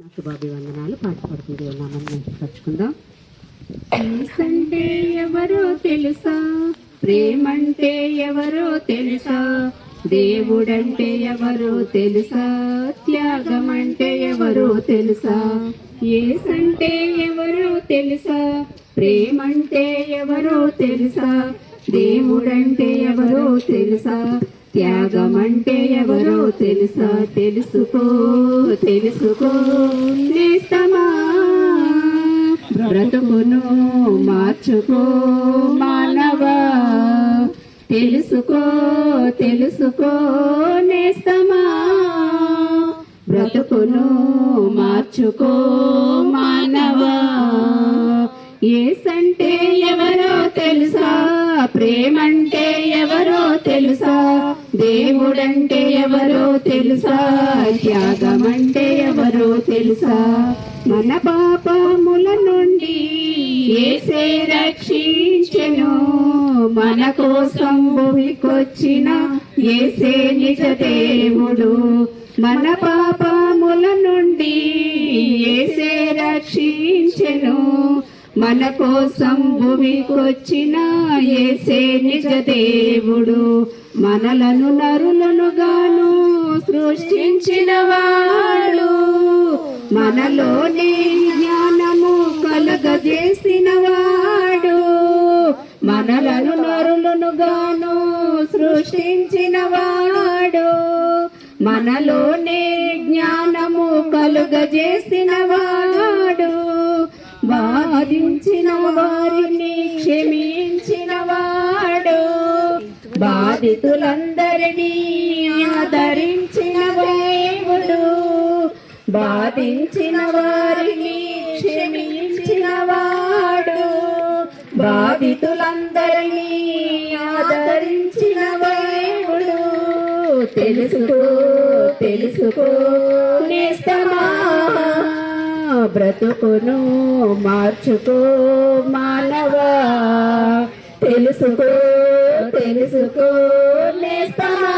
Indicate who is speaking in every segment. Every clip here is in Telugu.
Speaker 1: శుభాభివందనాలు. పాటపడుతుంది ఉన్నామని పరుచుకుందాం ఎవరో తెలుసా? ప్రేమంటే ఎవరో తెలుసా? దేవుడంటే ఎవరో తెలుసా? త్యాగం అంటే ఎవరో తెలుసా? ఏసంటే ఎవరో తెలుసా? ప్రేమంటే ఎవరో తెలుసా? దేవుడంటే ఎవరో తెలుసా? త్యాగం అంటే ఎవరో తెలుసా? తెలుసుకో తెలుసుకో. నేస్తమా బ్రతుకును మార్చుకో మానవా. తెలుసుకో తెలుసుకో. నేస్తమా? బ్రతుకును మార్చుకో మానవా. ఏసంటే ఎవరో తెలుసా? ప్రేమంటే ఎవరో తెలుసా? దేవుడంటే ఎవరో తెలుసా? త్యాగమంటే ఎవరో తెలుసా? మన పాపముల నుండి ఏసే రక్షించెను. మన కోసం భూమికొచ్చిన ఏసే నిజ దేవుడు. మన పాపముల నుండి ఏసే రక్షించెను. మన కోసం భూమికొచ్చిన ఏసే నిజ దేవుడు. మనలను నరులను గాను సృష్టించిన వాడు. మనలోనే జ్ఞానము కలగజేసిన వాడు. మనలను నరులను గాను సృష్టించిన వాడు. మనలోనే జ్ఞానము కలుగజేసిన వాడు. బాధించిన వారిని క్షమించిన వాడు. బాధితులందరినీ ఆదరించిన దేవుడు. బాధించిన వారిని క్షమించిన వాడు. బాధితులందరినీ ఆదరించిన దేవుడు. తెలుసుకో తెలుసుకో నిస్తమా బ్రతుకును మార్చుకో మానవా. తెలుసుకో తెలుసుకో నేస్తమా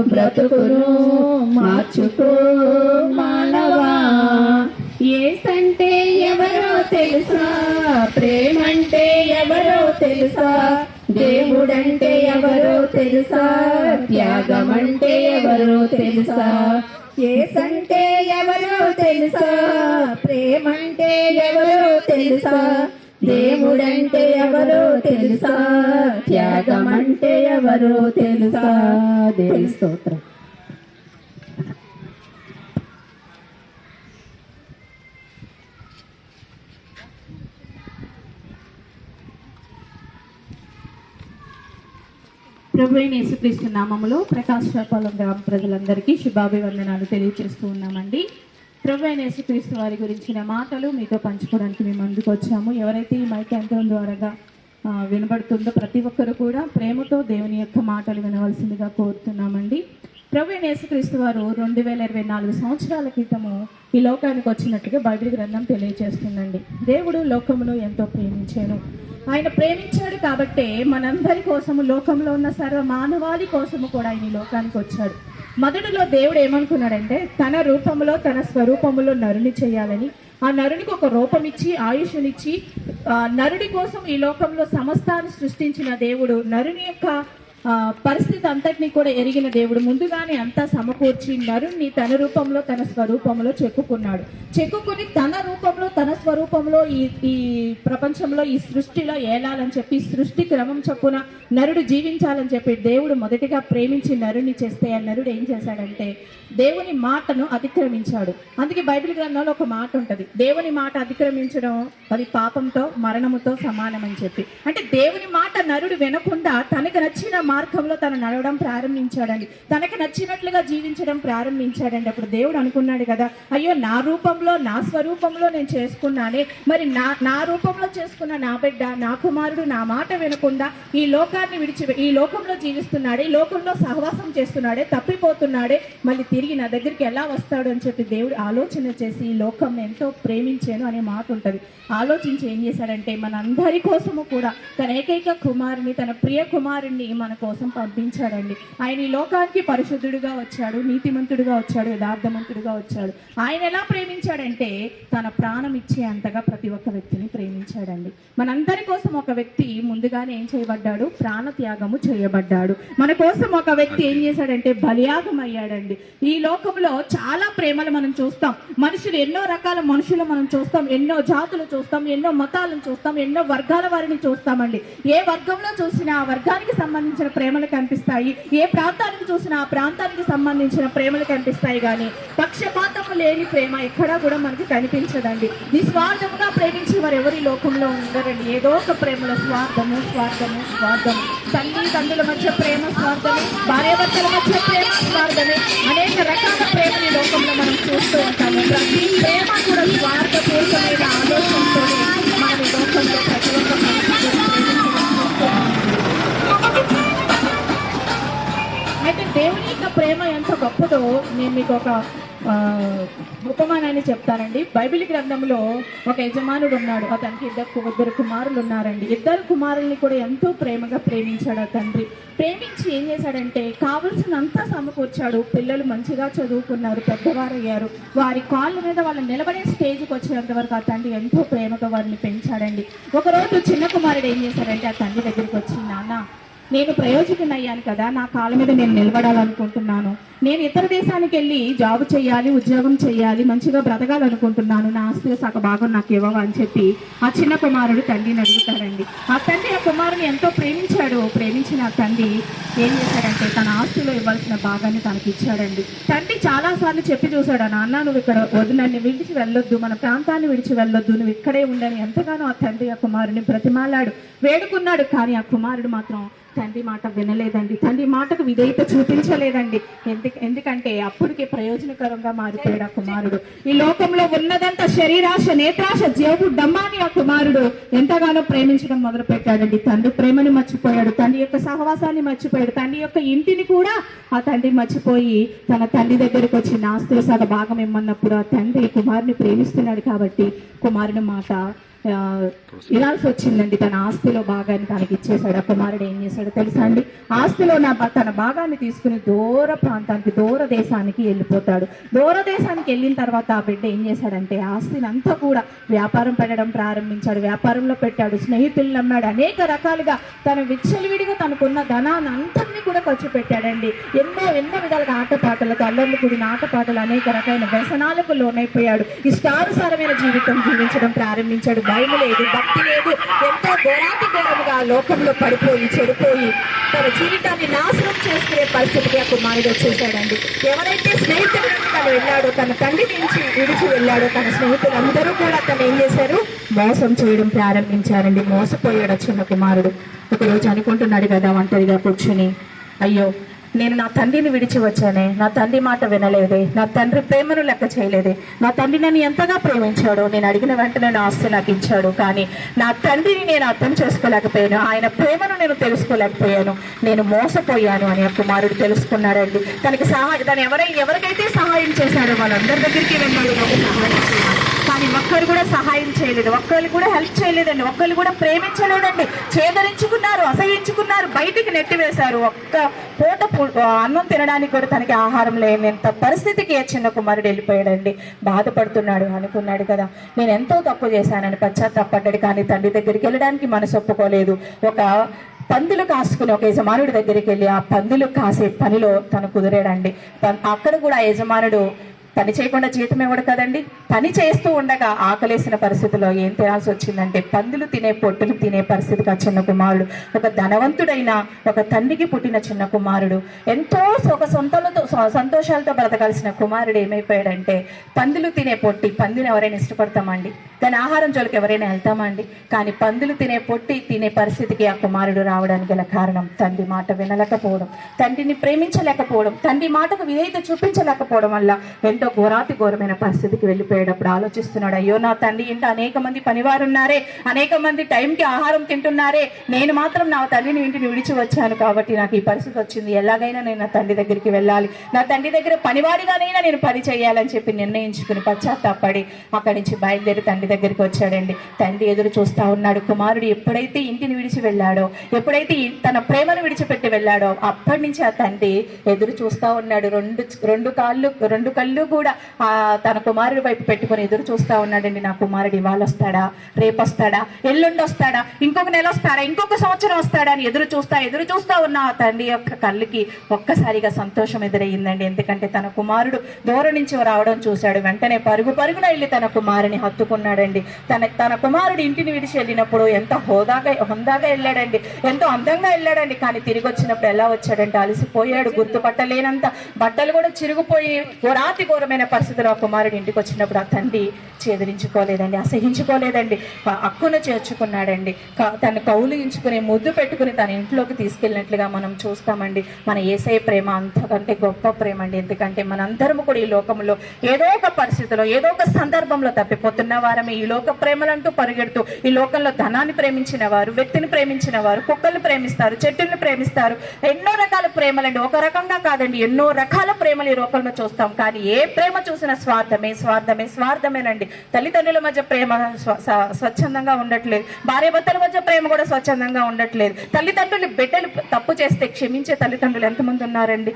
Speaker 1: బ్రతుకును మార్చుకో మానవా. ఏసంటే ఎవరో తెలుసా? ప్రేమంటే ఎవరో తెలుసా? దేవుడంటే ఎవరో తెలుసా? త్యాగమంటే ఎవరో తెలుసా? ఏసంటే తెలుసా? ప్రేమంటే ఎవరో తెలుసా? దేవుడంటే ఎవరో తెలుసా? త్యాగమంటే ఎవరో తెలుసా? దేవి స్తోత్రం.
Speaker 2: ప్రభు యేసుక్రీస్తు నామములో ప్రకాశపాలెం గ్రామ ప్రజలందరికీ శుభాభివందనాలు తెలియజేస్తూ ఉన్నామండి. ప్రభు క్రీస్తు వారి గురించిన మాటలు మీతో పంచుకోవడానికి మేము ముందుకు వచ్చాము. ఎవరైతే ఈ మైక్ యంత్రం ద్వారాగా వినబడుతుందో ప్రతి ఒక్కరు కూడా ప్రేమతో దేవుని యొక్క మాటలు వినవలసిందిగా కోరుతున్నామండి. ప్రభు యేసుక్రీస్తు వారు రెండు వేల ఇరవై నాలుగు సంవత్సరాల క్రితము ఈ లోకానికి వచ్చినట్టుగా బైబిల్ గ్రంథం తెలియజేస్తుందండి దేవుడు లోకమును ఎంతో ప్రేమించాను ఆయన ప్రేమించాడు కాబట్టే మనందరి కోసము లోకంలో ఉన్న సర్వ మానవాళి కోసము కూడా ఆయన ఈ లోకానికి వచ్చాడు. మొదటిలో దేవుడు ఏమనుకున్నాడంటే తన రూపంలో తన స్వరూపములో నరుని చేయాలని. ఆ నరునికి ఒక రూపం ఇచ్చి ఆయుష్నిచ్చి ఆ, నరుడి కోసం ఈ లోకంలో సమస్తాన్ని సృష్టించిన దేవుడు. నరుని యొక్క పరిస్థితి అంతటినీ కూడా ఎరిగిన దేవుడు ముందుగానే అంతా సమకూర్చి నరుణ్ణి తన రూపంలో తన స్వరూపంలో చెక్కుకున్నాడు. చెక్కుకుని తన రూపంలో తన స్వరూపంలో ఈ ఈ ప్రపంచంలో ఈ సృష్టిలో ఏలాలని చెప్పి సృష్టి క్రమం చొప్పున నరుడు జీవించాలని చెప్పి దేవుడు మొదటిగా ప్రేమించి నరుణ్ణి చేస్తే ఆ నరుడు ఏం చేశాడంటే దేవుని మాటను అతిక్రమించాడు. అందుకే బైబిల్ గ్రంథంలో ఒక మాట ఉంటుంది దేవుని మాట అతిక్రమించడం అది పాపంతో మరణముతో సమానమని చెప్పి. అంటే దేవుని మాట నరుడు వినకుండా తనకు నచ్చిన మార్గంలో తను నడవడం ప్రారంభించాడండి. తనకు నచ్చినట్లుగా జీవించడం ప్రారంభించాడండి. అప్పుడు దేవుడు అనుకున్నాడు కదా అయ్యో నా రూపంలో నా స్వరూపంలో నేను చేసుకున్నానే. మరి నా నా రూపంలో చేసుకున్న నా బిడ్డ నా కుమారుడు నా మాట వినకుండా ఈ లోకాన్ని విడిచి ఈ లోకంలో జీవిస్తున్నాడే లోకంలో సహవాసం చేస్తున్నాడే తప్పిపోతున్నాడే. మళ్ళీ తిరిగి నా దగ్గరికి ఎలా వస్తాడు? అని చెప్పి దేవుడు ఆలోచన చేసి ఈ లోకం ఎంతో ప్రేమించాను అనే మాట ఉంటుంది. ఆలోచించి ఏం చేశాడంటే మనందరి కోసము కూడా తన ఏకైక కుమారుని తన ప్రియ కుమారుణ్ణి మన కోసం పంపించాడండి. ఆయన ఈ లోకానికి పరిశుద్ధుడిగా వచ్చాడు నీతిమంతుడిగా వచ్చాడు యథార్థమంతుడిగా వచ్చాడు. ఆయన ఎలా ప్రేమించాడంటే తన ప్రాణం ఇచ్చే అంతగా ప్రతి ఒక్క వ్యక్తిని ప్రేమించాడండి. మనందరి కోసం ఒక వ్యక్తి ముందుగానే ఏం చేయబడ్డాడు? ప్రాణ త్యాగము చేయబడ్డాడు. మన కోసం ఒక వ్యక్తి ఏం చేశాడంటే బలియాగం అయ్యాడండి ఈ లోకంలో చాలా ప్రేమలు మనం చూస్తాం. మనుషులు ఎన్నో రకాల మనుషులు మనం చూస్తాం. ఎన్నో జాతులు చూస్తాం. ఎన్నో మతాలను చూస్తాం. ఎన్నో వర్గాల వారిని చూస్తామండి. ఏ వర్గంలో చూసినా ఆ వర్గానికి సంబంధించిన ప్రేమలు కనిపిస్తాయి. ఏ ప్రాంతానికి చూసినా ఆ ప్రాంతానికి సంబంధించిన ప్రేమలు కనిపిస్తాయి కానీ పక్షపాతము లేని ప్రేమ ఎక్కడా కూడా మనకి కనిపించదండి. నిస్వార్థముగా ప్రేమించే వారు ఎవరి లోకంలో ఉండరండి. ఏదో ఒక ప్రేమలో స్వార్థము స్వార్థము స్వార్థము. తల్లి తండ్రుల మధ్య ప్రేమ స్వార్థమే. భార్యాభర్తల మధ్య ప్రేమ స్వార్థమే. అనేక రకాల ప్రేమని ఈ లోకంలో మనం చూస్తూ ఉంటాము. ప్రతి ప్రేమ కూడా స్వార్థపూరితమైన ఆలోచనతో మనం లోకంలో ప్రతి ఒక్క అయితే దేవుని యొక్క ప్రేమ ఎంత గొప్పదో నేను మీకు ఒక ఉపమానాన్ని చెప్తానండి. బైబిల్ గ్రంథంలో ఒక యజమానుడు ఉన్నాడు. అతనికి ఇద్దరు ఇద్దరు కుమారులు ఉన్నారండి. ఇద్దరు కుమారుల్ని కూడా ఎంతో ప్రేమగా ప్రేమించాడు ఆ తండ్రి. ప్రేమించి ఏం చేశాడంటే కావలసినంతా సమకూర్చాడు. పిల్లలు మంచిగా చదువుకున్నారు పెద్దవారయ్యారు. వారి కాళ్ళ మీద వాళ్ళు నిలబడే స్టేజ్కి వచ్చేంత వరకు ఆ తండ్రి ఎంతో ప్రేమగా వారిని పెంచాడండి. ఒకరోజు చిన్న కుమారుడు ఏం చేశాడంటే ఆ తండ్రి దగ్గరికి వచ్చి నాన్న నేను ప్రయోజకునయ్యాను కదా నా కాళ్ళ మీద నేను నిలబడాలనుకుంటున్నాను. నేను ఇతర దేశానికి వెళ్ళి జాబ్ చేయాలి ఉద్యోగం చేయాలి మంచిగా బ్రతకాలనుకుంటున్నాను. నా ఆస్తిలో సగ భాగం నాకు ఇవ్వవా అని చెప్పి ఆ చిన్న కుమారుడు తండ్రిని అడుగుతారండి. ఆ తండ్రి ఆ కుమారుని ఎంతో ప్రేమించాడు. ప్రేమించిన ఆ తండ్రి ఏం చేశాడంటే తన ఆస్తిలో ఇవ్వాల్సిన భాగాన్ని తనకి ఇచ్చాడండి. తండ్రి చాలాసార్లు చెప్పి చూశాడు "ఆ నాన్న నువ్వు ఇక్కడ వద్దు నన్ను విడిచి వెళ్ళొద్దు మన ప్రాంతాన్ని విడిచి వెళ్ళొద్దు నువ్వు ఇక్కడే ఉండని ఎంతగానో ఆ తండ్రి ఆ కుమారుని బ్రతిమాలాడు వేడుకున్నాడు. కానీ ఆ కుమారుడు మాత్రం తండ్రి మాట వినలేదండి. తండ్రి మాటకు విధేయత చూపించలేదండి. ఎందుకు ఎందుకంటే అప్పటికే ప్రయోజనకరంగా మారిపోయాడు ఆ కుమారుడు. ఈ లోకంలో ఉన్నదంతా శరీరాశ నేత్రాశ జేబు డమ్మాని ఆ కుమారుడు. ఎంతగానో ప్రేమించడం మొదలుపెట్టాడండి. తండ్రి ప్రేమని మర్చిపోయాడు. తండ్రి యొక్క సహవాసాన్ని మర్చిపోయాడు. తండ్రి యొక్క ఇంటిని కూడా ఆ తండ్రి మర్చిపోయి తన తండ్రి దగ్గరికి వచ్చి నాస్తుల సగ భాగం ఇమ్మన్నప్పుడు ఆ తండ్రి కుమారుని ప్రేమిస్తున్నాడు కాబట్టి కుమారుని మాట ఇలాల్సి వచ్చిందండి. తన ఆస్తిలో భాగాన్ని తనకి ఇచ్చేశాడు. ఆ కుమారుడు ఏం చేశాడు తెలుసా అండి? ఆస్తిలో నా తన భాగాన్ని తీసుకుని దూర ప్రాంతానికి దూర దేశానికి వెళ్ళిపోతాడు. దూర దేశానికి వెళ్ళిన తర్వాత ఆ బిడ్డ ఏం చేశాడంటే ఆస్తిని అంతా కూడా వ్యాపారం పెట్టడం ప్రారంభించాడు. వ్యాపారంలో పెట్టాడు. స్నేహితులు నమ్మాడు. అనేక రకాలుగా తన విచ్చలవిడిగా తనకున్న ధనాన్ని అంతటినీ కూడా ఖర్చు పెట్టాడండి. ఎన్నో ఎన్నో విధాలుగా ఆటపాటలతో అల్లర్లు కూడిన ఆటపాటలు అనేక రకమైన వ్యసనాలకు లోనైపోయాడు. ఇష్టానుసారమైన జీవితం జీవించడం ప్రారంభించాడు. భయం లేదు భక్తి లేదు. ఎంతో ఘోరాతి ఘోరముగా లోకంలో పడిపోయి చెడిపోయి తన జీవితాన్ని నాశనం చేసుకునే పరిస్థితిగా కుమారుడు వచ్చేసాడండి. ఎవరైతే స్నేహితులను తను వెళ్ళాడో తన తండ్రి నుంచి విడిచి వెళ్ళాడో తన స్నేహితులందరూ కూడా తను ఏం చేశారు? మోసం చేయడం ప్రారంభించారండి. మోసపోయాడు చిన్న కుమారుడు. ఒకరోజు అనుకుంటున్నాడు కదా ఒంటరిగా కూర్చుని అయ్యో నేను నా తండ్రిని విడిచి వచ్చానే. నా తండ్రి మాట వినలేదే. నా తండ్రి ప్రేమను లెక్క చేయలేదే. నా తండ్రి నన్ను ఎంతగా ప్రేమించాడో నేను అడిగిన వెంటనే నా ఆస్తి నాకు ఇచ్చాడు. కానీ నా తండ్రిని నేను అర్థం చేసుకోలేకపోయాను. ఆయన ప్రేమను నేను తెలుసుకోలేకపోయాను. నేను మోసపోయాను అని ఆ కుమారుడు తెలుసుకున్నాడండి. తనకి సహాయం తను ఎవరై ఎవరికైతే సహాయం చేశాడో వాళ్ళందరి దగ్గరికి వెళ్ళాడు సహాయం చేయాలి. ఒక్కరు కూడా సహాయం చేయలేదు. ఒక్కరు కూడా హెల్ప్ చేయలేదండి. ఒక్కరు కూడా ప్రేమించలేదండి. చేదరించుకున్నారు అసహించుకున్నారు బయటికి నెట్టివేశారు ఒక్క పూట అన్నం తినడానికి కూడా తనకి ఆహారం లేనంత పరిస్థితికి ఏ చిన్న కుమారుడు వెళ్ళిపోయాడండి. బాధపడుతున్నాడు అనుకున్నాడు కదా. నేను ఎంతో తప్పు చేశానని పశ్చాత్తాపడ్డాడు కానీ తండ్రి దగ్గరికి వెళ్ళడానికి మనసు ఒప్పుకోలేదు. ఒక పందులు కాసుకుని ఒక యజమానుడి దగ్గరికి వెళ్ళి ఆ పందులు కాసే పనిలో తను కుదిరాడండి. అక్కడ కూడా యజమానుడు పని చేయకుండా జీతం ఇవ్వడు కదండి? పని చేస్తూ ఉండగా ఆకలేసిన పరిస్థితిలో ఏం తినాల్సి వచ్చిందంటే పందులు తినే పొట్టులు తినే పరిస్థితికి ఆ చిన్న కుమారుడు. ఒక ధనవంతుడైన ఒక తండ్రికి పుట్టిన చిన్న కుమారుడు. ఎంతో ఒక సొంతలతో సంతోషాలతో బ్రతకాల్సిన కుమారుడు ఏమైపోయాడంటే పందులు తినే పొట్టి. పందిని ఎవరైనా ఇష్టపడతామండి? దాని ఆహారం జోలికి ఎవరైనా వెళ్తామండి? కానీ పందులు తినే పొట్టి తినే పరిస్థితికి ఆ కుమారుడు రావడానికి గల కారణం తండ్రి మాట వినలేకపోవడం. తండ్రిని ప్రేమించలేకపోవడం. తండ్రి మాటకు విధేయత చూపించలేకపోవడం వల్ల ఎంతో ఏదో ఘోరాతి ఘోరమైన పరిస్థితికి వెళ్ళిపోయేటప్పుడు ఆలోచిస్తున్నాడు అయ్యో నా తండ్రి ఇంట అనేక మంది పనివారు ఉన్నారే అనేక మంది టైంకి ఆహారం తింటున్నారే నేను మాత్రం నా తండ్రిని ఇంటిని విడిచి వచ్చాను కాబట్టి నాకు ఈ పరిస్థితి వచ్చింది. ఎలాగైనా నేను నా తండ్రి దగ్గరికి వెళ్ళాలి. నా తండ్రి దగ్గర పనివాడిగానైనా నేను పని చేయాలని చెప్పి నిర్ణయించుకుని పశ్చాత్తాపడి అక్కడి నుంచి బయలుదేరి తండ్రి దగ్గరికి వచ్చాడండి. తండ్రి ఎదురు చూస్తా ఉన్నాడు. కుమారుడు ఎప్పుడైతే ఇంటిని విడిచి వెళ్ళాడో ఎప్పుడైతే తన ప్రేమను విడిచిపెట్టి వెళ్ళాడో అప్పటి నుంచి ఆ తండ్రి ఎదురు చూస్తా ఉన్నాడు. రెండు రెండు కాళ్ళు రెండు కళ్ళు కూడా తన కుమారుడి వైపు పెట్టుకొని ఎదురు చూస్తా ఉన్నాడండి. నా కుమారుడు ఇవాళ వస్తాడా? రేపు వస్తాడా? ఎల్లుండి వస్తాడా? ఇంకొక నెల వస్తాడా? ఇంకొక సంవత్సరం వస్తాడా అని ఎదురు చూస్తా ఎదురు చూస్తా ఉన్న. ఆ తండ్రి యొక్క కళ్ళకి ఒక్కసారిగా సంతోషం ఎదురయ్యిందండి. ఎందుకంటే తన కుమారుడు దూరం నుంచి రావడం చూశాడు. వెంటనే పరుగు పరుగున వెళ్ళి తన కుమారుని హత్తుకున్నాడండి. తన తన కుమారుడు ఇంటిని విడిచి వెళ్ళినప్పుడు ఎంత హోదాగా హుందాగా వెళ్ళాడండి. ఎంతో అందంగా వెళ్ళాడండి. కానీ తిరిగి వచ్చినప్పుడు ఎలా వచ్చాడంటే అలసిపోయాడు. గుర్తుపట్టలేనంత బట్టలు కూడా చిరిగిపోయి ఘోరాతి ఘోరమైన పరిస్థితిలో ఆ కుమారుడు ఇంటికి వచ్చినప్పుడు ఆ తండ్రి చేదరించుకోలేదండి అసహించుకోలేదండి అక్కును హక్కును చేర్చుకున్నాడండి తను తను కౌలించుకుని ముద్దు పెట్టుకుని తన ఇంట్లోకి తీసుకెళ్ళినట్లుగా మనం చూస్తామండి. మన ఏసై ప్రేమ అంతకంటే గొప్ప ప్రేమ అండి ఎందుకంటే మనందరము కూడా ఈ లోకంలో ఏదో ఒక పరిస్థితిలో ఏదో ఒక సందర్భంలో తప్పిపోతున్న వారమే. ఈ లోక ప్రేమలంటూ పరిగెడుతూ ఈ లోకంలో ధనాన్ని ప్రేమించిన వారు వ్యక్తిని ప్రేమించిన వారు కుక్కల్ని ప్రేమిస్తారు చెట్టుల్ని ప్రేమిస్తారు. ఎన్నో రకాల ప్రేమలండి. ఒక రకంగా కాదండి ఎన్నో రకాల ప్రేమలు ఈ లోకంలో చూస్తాం. కానీ ఏ ప్రేమ చూసిన స్వార్థమే స్వార్థమే స్వార్థమేనండి. తల్లిదండ్రుల మధ్య ప్రేమ స్వ- స్వచ్ఛందంగా ఉండట్లేదు. భార్యాభర్తల మధ్య ప్రేమ కూడా స్వచ్ఛందంగా ఉండట్లేదు. తల్లిదండ్రులు బిడ్డలు తప్పు చేస్తే క్షమించే తల్లిదండ్రులు ఎంతమంది ఉన్నారండి?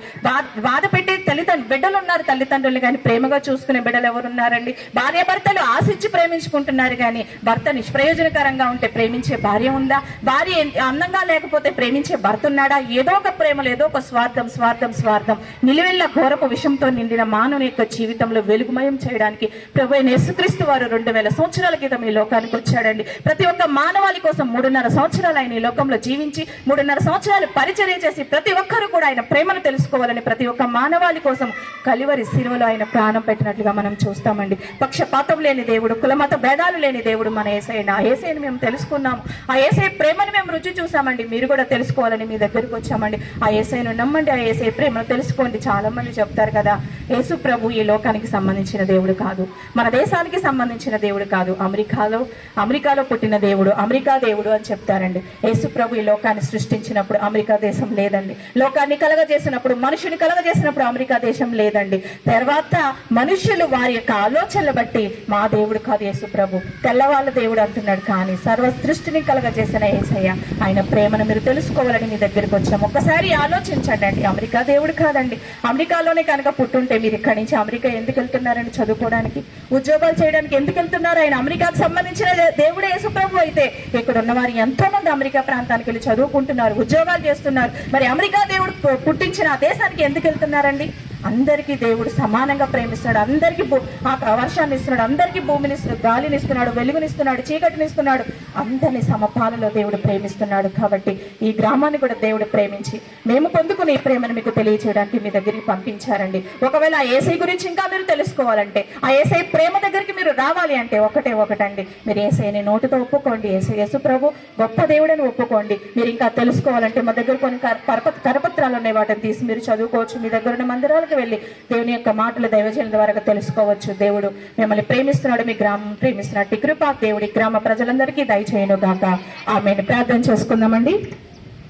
Speaker 2: బాధ పెట్టే తల్లిదండ్రులు బిడ్డలు ఉన్నారు తల్లిదండ్రులు కానీ ప్రేమగా చూసుకునే బిడ్డలు ఎవరు ఉన్నారండి? భార్యాభర్తలు ఆశించి ప్రేమించుకుంటున్నారు కానీ భర్త నిష్ప్రయోజనకరంగా ఉంటే ప్రేమించే భార్య ఉందా? భార్య అందంగా లేకపోతే ప్రేమించే భర్త ఉన్నాడా? ఏదో ఒక ప్రేమలు ఏదో ఒక స్వార్థం స్వార్థం స్వార్థం. నిలువెళ్ళ ఘోరపు విషంతో నిండిన మానవుని యొక్క జీవితంలో వెలుగుమయం చేయడానికి ప్రభు అయిన యేసుక్రీస్తు వారు రెండు వేల సంవత్సరాల క్రితం ఈ లోకానికి వచ్చాడండి. ప్రతి ఒక్క మానవాళి కోసం మూడున్నర సంవత్సరాలు ఆయన ఈ లోకంలో జీవించి మూడున్నర సంవత్సరాలు పరిచర్య చేసి ప్రతి ఒక్కరు కూడా ఆయన ప్రేమను తెలుసుకోవాలని ప్రతి ఒక్క మానవాళి కోసం కలివరి శిలువలో ఆయన ప్రాణం పెట్టినట్లుగా మనం చూస్తామండి. పక్షపాతం లేని దేవుడు కులమత భేదాలు లేని దేవుడు మన ఏసైన ఆ ఏసైని మేము తెలుసుకున్నాము. ఆ ఏసై ప్రేమను మేము రుచి చూసామండి మీరు కూడా తెలుసుకోవాలని మీ దగ్గరికి వచ్చామండి. ఆ ఏసైను నమ్మండి. ఆ ఏసై ప్రేమను తెలుసుకోండి. చాలా మంది చెప్తారు కదా యేసు ప్రభు ఈ లోకానికి సంబంధించిన దేవుడు కాదు. మన దేశానికి సంబంధించిన దేవుడు కాదు. అమెరికాలో అమెరికాలో పుట్టిన దేవుడు అమెరికా దేవుడు అని చెప్తారండి. యేసు ప్రభు ఈ లోకాన్ని సృష్టించినప్పుడు అమెరికా దేశం లేదండి. లోకాన్ని కలగజేసినప్పుడు మనుషుని కలగజేసినప్పుడు అమెరికా దేశం లేదండి. తర్వాత మనుషులు వారి యొక్క ఆలోచనలు బట్టి మా దేవుడు కాదు యేసు ప్రభు. తెల్లవాళ్ళ దేవుడు అంటున్నాడు కానీ సర్వ సృష్టిని కలగజేసిన ఏసయ్య ఆయన ప్రేమను మీరు తెలుసుకోవాలని మీ దగ్గరికి వచ్చాము. ఒక్కసారి ఆలోచించండి అండి. అమెరికా దేవుడు కాదండి. అమెరికాలోనే కనుక పుట్టుంటే మీరు ఇక్కడి నుంచి అమెరికా ఎందుకు వెళ్తున్నారని చదువుకోవడానికి ఉద్యోగాలు చేయడానికి ఎందుకు వెళ్తున్నారు? ఆయన అమెరికాకు సంబంధించిన దేవుడే యేసుప్రభు అయితే ఇక్కడ ఉన్న వారు ఎంతో మంది అమెరికా ప్రాంతానికి వెళ్ళి చదువుకుంటున్నారు ఉద్యోగాలు చేస్తున్నారు. మరి అమెరికా దేవుడు పుట్టించిన ఆ దేశానికి ఎందుకు వెళ్తున్నారండి? అందరికీ దేవుడు సమానంగా ప్రేమిస్తున్నాడు. అందరికీ భూ- ఆ వర్షాన్ని ఇస్తున్నాడు. అందరికీ భూమిని ఇస్తున్నాడు. గాలిని ఇస్తున్నాడు. వెలుగునిస్తున్నాడు చీకటిని ఇస్తున్నాడు. అందరిని సమపాలలో దేవుడు ప్రేమిస్తున్నాడు కాబట్టి ఈ గ్రామాన్ని కూడా దేవుడు ప్రేమించి మేము పొందుకునే ఈ ప్రేమను మీకు తెలియచేయడానికి మీ దగ్గరికి పంపించారండి. ఒకవేళ ఆ ఏసై గురించి ఇంకా మీరు తెలుసుకోవాలంటే ఆ ఏసై ప్రేమ దగ్గరికి మీరు రావాలి అంటే ఒకటే ఒకటండి. మీరు ఏసైని నోటితో ఒప్పుకోండి. ఏసై యేసు ప్రభు గొప్ప దేవుడని ఒప్పుకోండి. మీరు ఇంకా తెలుసుకోవాలంటే మా దగ్గర కొన్ని కర- కరప- కరపత్రాలు ఉన్నాయి. వాటిని తీసి మీరు చదువుకోవచ్చు. మీ దగ్గర ఉన్న మందిరాలకు వెళ్ళి దేవుని యొక్క మాటలు దైవజనుల ద్వారా తెలుసుకోవచ్చు. దేవుడు మిమ్మల్ని ప్రేమిస్తున్నాడు మీ గ్రామం ప్రేమిస్తున్నాడు ఈ కృపా దేవుడి గ్రామ ప్రజలందరికీ దయచేయను గాక. ఆమె ప్రార్థన చేసుకుందామండి.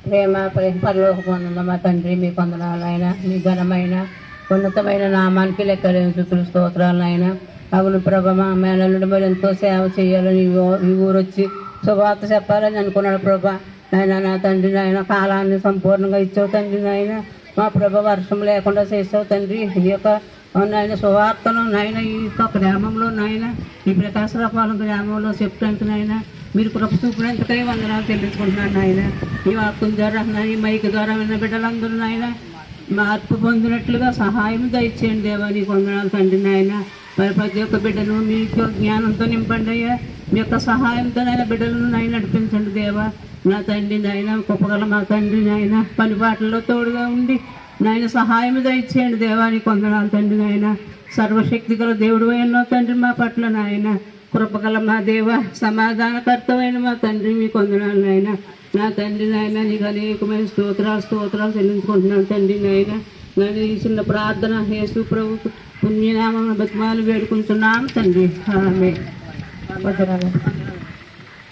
Speaker 3: ప్రేమ పరలోక పొందిన మా తండ్రి మీ కొందనాలు మీ ఘనమైన ఉన్నతమైన నామానికి లెక్కలేని చుట్టూ స్తోత్రాలు అవును ప్రభ మా మేనల్లుడు మరి ఎంతో సేవ చేయాలని ఈ ఊరు వచ్చి శుభార్త చెప్పాలని అనుకున్నాడు ప్రభ. నాయన నా తండ్రి నాయన కాలాన్ని సంపూర్ణంగా ఇచ్చావు తండ్రి నాయన. మా ప్రభ వర్షం లేకుండా చేసావు తండ్రి. ఈ యొక్క నాయన సువార్తను నాయన ఈ యొక్క గ్రామంలో నాయన ఈ ప్రకాశరాపాలెం గ్రామంలో చెప్పడానికి నాయన మీరు కృప చూపినందుకై వందనాలు చెల్లించుకుంటున్నాను నాయన. ఈ వాక్యం ద్వారా నాయన ఈ మైక్ ద్వారా విన్న బిడ్డలందరూ నాయన మార్పు పొందినట్లుగా సహాయం దయచేయండి దేవా నీకు వందనాలు తండ్రి నాయన. మరి ప్రతి ఒక్క బిడ్డను మీ యొక్క జ్ఞానంతో నింపండి అయ్యా. మీ యొక్క సహాయంతో నాయన బిడ్డలను నాయన నడిపించండి దేవా. నా తండ్రి నాయన గొప్పగల మా తండ్రి నాయన పని పాటల్లో తోడుగా ఉండి నాయన సహాయం దయచేయండి దేవానికి నీకు వందనాలు తండ్రి నాయన. సర్వశక్తి గల దేవుడు అయిన తండ్రి మా పట్ల నాయన. కృపగల మా దేవ సమాధానకర్తమైన మా తండ్రి మీ కొందనాలు నాయన. నా తండ్రి నాయన నీకు అనేకమైన స్తోత్రాలు స్తోత్రాలు చెల్లించుకుంటున్నాను తండ్రి నాయన. నేను ఈ చిన్న ప్రార్థన యేసు ప్రభు పుణ్యనామం బతిమాలు వేడుకుంటున్నాను తండ్రి. ఆమె